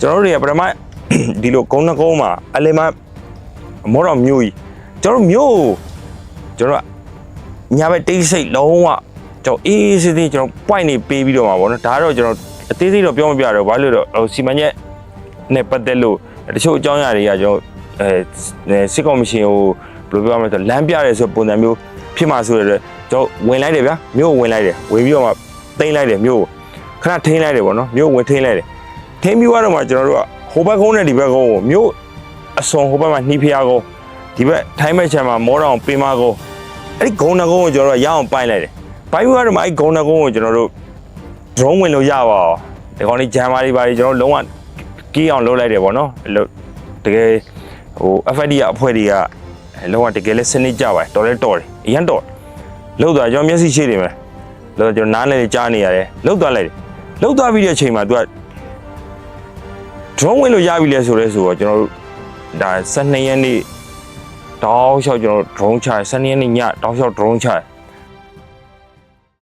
ကျွန်တော်တို့တွေကပထမဒီလိုကုန်းနှကုန်းမှာအလယ်မှာမောတော်မျိုးကြီးကျွန်တော်တို့မျိုးကိုကျွန်တော်ကညာဘက်တိတ်ဆိတ်လုံးဝကျွန်တော်အေးအေးဆေးဆေးကျွန်တော် point နေပေးပြီးတော့မှာပေါ့နော်ဒါကတော့ကျွန်တော်အသေးစိတ်တော့ပြောမပြတော့ဘာလို့လဲတော့ဟိုစီမံချက်နဲ့ပတ်သက်လို့တချို့အကြောင်းအရာတွေကကျွန်တော်အဲစစ်ကော်မရှင်ကိုဘယ်လိုပြောရမလဲဆိုတော့လမ်းပြရဲဆိုတဲ့ပုံစံမျိုးဖြစ်မှာဆိုရတဲ့ကျွန်တော်ဝင်လိုက်တယ်ဗျာမြို့ကိုဝင်လိုက်တယ်ဝင်ပြီးတော့မှတိမ့်လိုက်တယ်မြို့ကိုခဏထိန်းလိုက်တယ်ပေါ့နော်မြို့ကိုဝင်ထိန်းလိုက်တယ် ထင်းပြီးတော့မှကျွန်တော်တို့ကဟိုဘက်ကုန်းနဲ့ဒီဘက်ကုန်းကိုမြို့အစွန်ဟိုဘက်မှာနှီးဖျားကုန်းဒီဘက်ထိုင်းဘက်ချမ်းမှာမောတောင်ပင်မကုန်းအဲ့ဒီဂုံနကုန်းကိုကျွန်တော်တို့ရအောင်ပိုင်လိုက်တယ်ပိုင်ပြီးတော့မှအဲ့ဒီဂုံနကုန်းကိုကျွန်တော်တို့ drone ဝင်လို့ရပါအောင်ဒီကောင်လေးဂျမ်မာတွေပါတွေကျွန်တော်တို့လုံးဝကီးအောင်လုပ်လိုက်တယ်ပေါ့နော်အဲ့လိုတကယ်ဟို FID ကအဖွဲ့တွေကလုံးဝတကယ်လဲစနစ်ကြပါတယ်တော်လဲတော်တယ်အရင်တော်လောက်သွားကျွန်တော်မျက်စိရှိနေမယ်လောက်ကျွန်တော်နားလည်းကြားနေရတယ်လောက်သွားလိုက်တယ်လောက်သွားပြီးတဲ့အချိန်မှာ तू က drone ဝင်လို့ရပြီလဲဆိုလဲဆိုတော့ကျွန်တော်တို့ဒါ12ရက်နေ့တောက်လျှောက်ကျွန်တော် drone ချတယ်12ရက်နေ့ညတောက်လျှောက် drone ချတယ်